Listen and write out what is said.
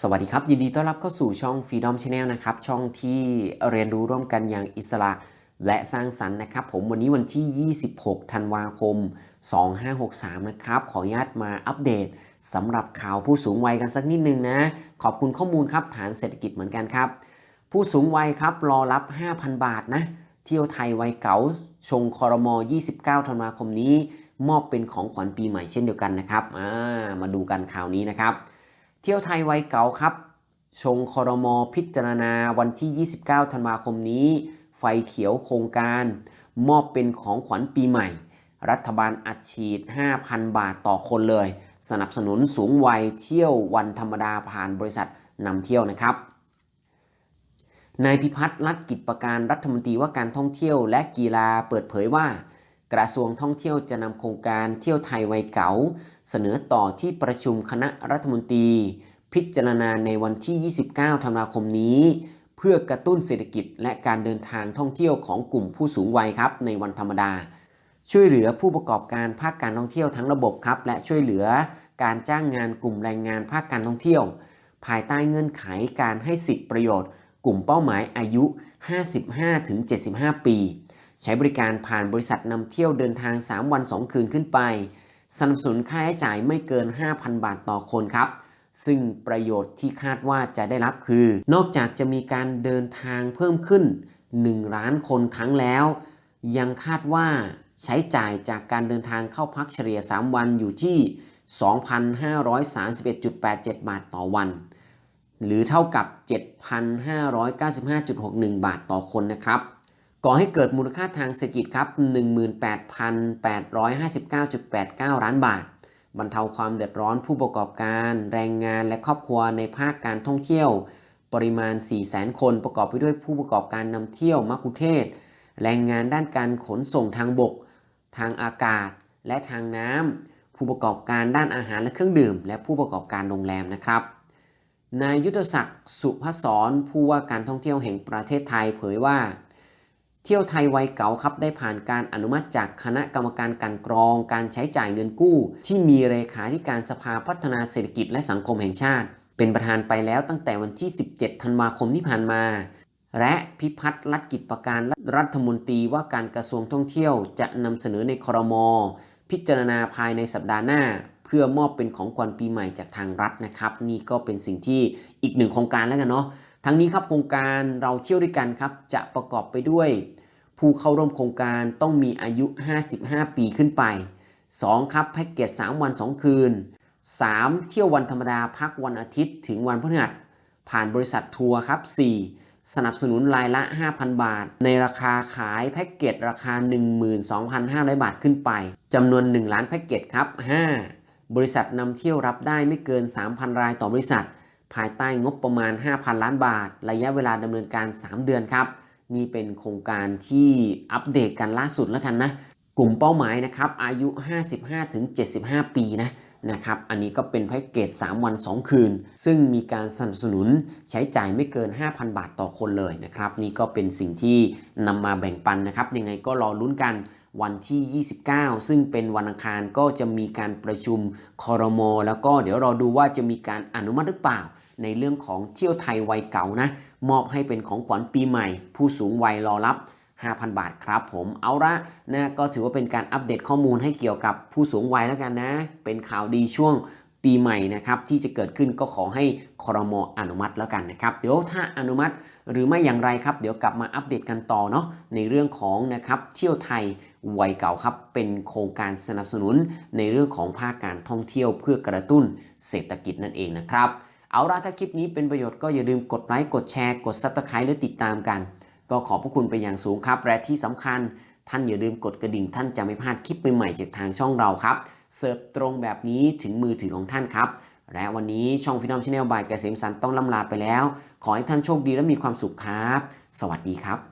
สวัสดีครับ ยินดีต้อนรับเข้าสู่ช่อง Freedom Channel นะครับ ช่องที่เรียนรู้ร่วมกันอย่างอิสระและสร้างสรรค์นะครับ ผมวันนี้วันที่ 26 ธันวาคม 2563 นะครับ ขออนุญาตมาอัปเดตสำหรับข่าวผู้สูงวัยกันสักนิดนึงนะ ขอบคุณข้อมูลครับฐานเศรษฐกิจเหมือนกันครับ ผู้สูงวัยครับรอรับ 5,000 บาทนะ เที่ยวไทยวัยเก๋าชงคอรมอ 29 ธันวาคมนี้ มอบเป็นของขวัญปีใหม่เช่นเดียวกันนะครับามาดูกันข่าวนี้นะครับ เที่ยวไทยไวเก่าครับชงคอรมอพิจารณาวันที่ 29 ธันวาคมนี้ ไฟเขียวโครงการ มอบเป็นของขวัญปีใหม่ รัฐบาลอัดฉีด 5,000 บาทต่อคนเลย สนับสนุนสูงวัยเที่ยววันธรรมดาผ่านบริษัทนำเที่ยวนะครับ นายพิพัฒน์รัฐกิจประการรัฐมนตรีว่าการท่องเที่ยวและกีฬาเปิดเผยว่า กระทรวงท่องเที่ยวจะนำโครงการเที่ยวไทยวัยเก๋าเสนอต่อที่ประชุมคณะรัฐมนตรี พิจารณาในวันที่ 29 ธันวาคมนี้ เพื่อกระตุ้นเศรษฐกิจและการเดินทางท่องเที่ยวของกลุ่มผู้สูงวัยครับ ในวันธรรมดา ช่วยเหลือผู้ประกอบการภาคการท่องเที่ยวทั้งระบบครับ และช่วยเหลือการจ้างงานกลุ่มแรงงานภาคการท่องเที่ยว ภายใต้เงื่อนไขการให้สิทธิประโยชน์ กลุ่มเป้าหมายอายุ 55-75 ปี ใช้บริการผ่านบริษัทนำเที่ยวเดินทาง 3 วัน 2 คืนขึ้นไป สนับสนุนค่าใช้จ่ายไม่เกิน 5,000 บาทต่อคนครับ ซึ่งประโยชน์ที่คาดว่าจะได้รับคือ นอกจากจะมีการเดินทางเพิ่มขึ้น 1 ล้านคนครั้งแล้ว ยังคาดว่าใช้จ่ายจากการเดินทางเข้าพักเฉลี่ย 3 วันอยู่ที่ 2,531.87 บาทต่อวัน หรือเท่ากับ 7,595.61 บาทต่อคนนะครับ ก่อให้เกิดมูลค่าทางเศรษฐกิจครับ 18,859.89 ล้านบาท บรรเทาความเดือดร้อนผู้ประกอบการ แรงงานและครอบครัวในภาคการท่องเที่ยว ปริมาณ 400,000 คนประกอบไปด้วยผู้ประกอบการนำเที่ยวมักคุเทศ แรงงานด้านการขนส่งทางบก ทางอากาศ และทางน้ำผู้ประกอบการด้านอาหารและเครื่องดื่ม และผู้ประกอบการโรงแรมนะครับนายยุทธศักดิ์สุพศรผู้ว่าการท่องเที่ยวแห่งประเทศไทยเผยว่า เที่ยวไทยวัยเก๋าครับได้ผ่านการอนุมัติจากคณะกรรมการการกรองการใช้จ่ายเงินกู้ ที่มีเลขาธิการสภาพัฒนาเศรษฐกิจและสังคมแห่งชาติ เป็นประธานไปแล้วตั้งแต่วันที่ 17 ธันวาคมที่ผ่านมา และพิพัฒน์รัฐกิจประการรัฐมนตรีว่าการกระทรวงท่องเที่ยวจะนำเสนอในครม พิจารณาภายในสัปดาห์หน้า เพื่อมอบเป็นของขวัญปีใหม่จากทางรัฐนะครับ นี่ก็เป็นสิ่งที่อีกหนึ่งโครงการแล้วกันเนาะ ทั้งนี้ครับโครงการเราเที่ยวด้วยกันครับจะประกอบไปด้วย ผู้เข้าร่วมโครงการต้องมีอายุ 55 ปีขึ้นไป 2. ครับแพ็กเกจ 3 วัน 2 คืน 3. เที่ยววันธรรมดาพักวันอาทิตย์ถึงวันพฤหัสผ่านบริษัททัวร์ครับ 4. สนับสนุนรายละ 5,000 บาท ในราคาขายแพ็กเกจราคา 12,500 บาทขึ้นไปจำนวน 1 ล้านแพ็กเกจครับ 5. บริษัทนำเที่ยวรับได้ไม่เกิน 3,000 รายต่อบริษัท ภายใต้งบประมาณ 5,000 ล้านบาท ระยะเวลาดำเนินการ 3 เดือนครับ นี่เป็นโครงการที่อัปเดตกันล่าสุดแล้วกันนะ กลุ่มเป้าหมายนะครับ อายุ 55-75 ปีนะนะครับ อันนี้ก็เป็นแพ็กเกจ 3 วัน 2 คืน ซึ่งมีการสนับสนุนใช้จ่ายไม่เกิน 5,000 บาทต่อคนเลยนะครับ นี่ก็เป็นสิ่งที่นำมาแบ่งปันนะครับ ยังไงก็รอลุ้นกันวันที่ 29 ซึ่งเป็นวันอังคารก็จะมีการประชุมคอรมอแล้วก็เดี๋ยวรอดูว่าจะมีการอนุมัติหรือเปล่า ในเรื่องของเที่ยวไทยวัยเก่านะ มอบให้เป็นของขวัญปีใหม่ ผู้สูงวัยรอรับ 5,000 บาทครับผมเอาละนะก็ถือว่าเป็นการอัปเดตข้อมูลให้เกี่ยวกับผู้สูงวัยแล้วกันนะ เป็นข่าวดีช่วงปีใหม่นะครับที่จะเกิดขึ้นก็ขอให้ครมอนุมัติแล้วกันนะครับเดี๋ยวถ้าอนุมัติหรือไม่อย่างไรครับ เดี๋ยวกลับมาอัปเดตกันต่อเนาะในเรื่องของนะครับเที่ยวไทยวัยเก่าครับ เป็นโครงการสนับสนุนในเรื่องของภาคการท่องเที่ยวเพื่อกระตุ้นเศรษฐกิจนั่นเองนะครับ เอาละถ้าคลิปนี้เป็นประโยชน์ก็อย่าลืมกดไลค์กดแชร์กดซับสไครต์หรือติดตามกัน ก็ขอบพระคุณไปอย่างสูงครับ และที่สำคัญ ท่านอย่าลืมกดกระดิ่งท่านจะไม่พลาดคลิปใหม่ๆจากทางช่องเราครับ เสิร์ฟตรงแบบนี้ถึงมือถือของท่านครับ และวันนี้ช่องฟินอมชาแนลบายเกษมสันต้องล่ำลาไปแล้ว ขอให้ท่านโชคดีและมีความสุขครับ สวัสดีครับ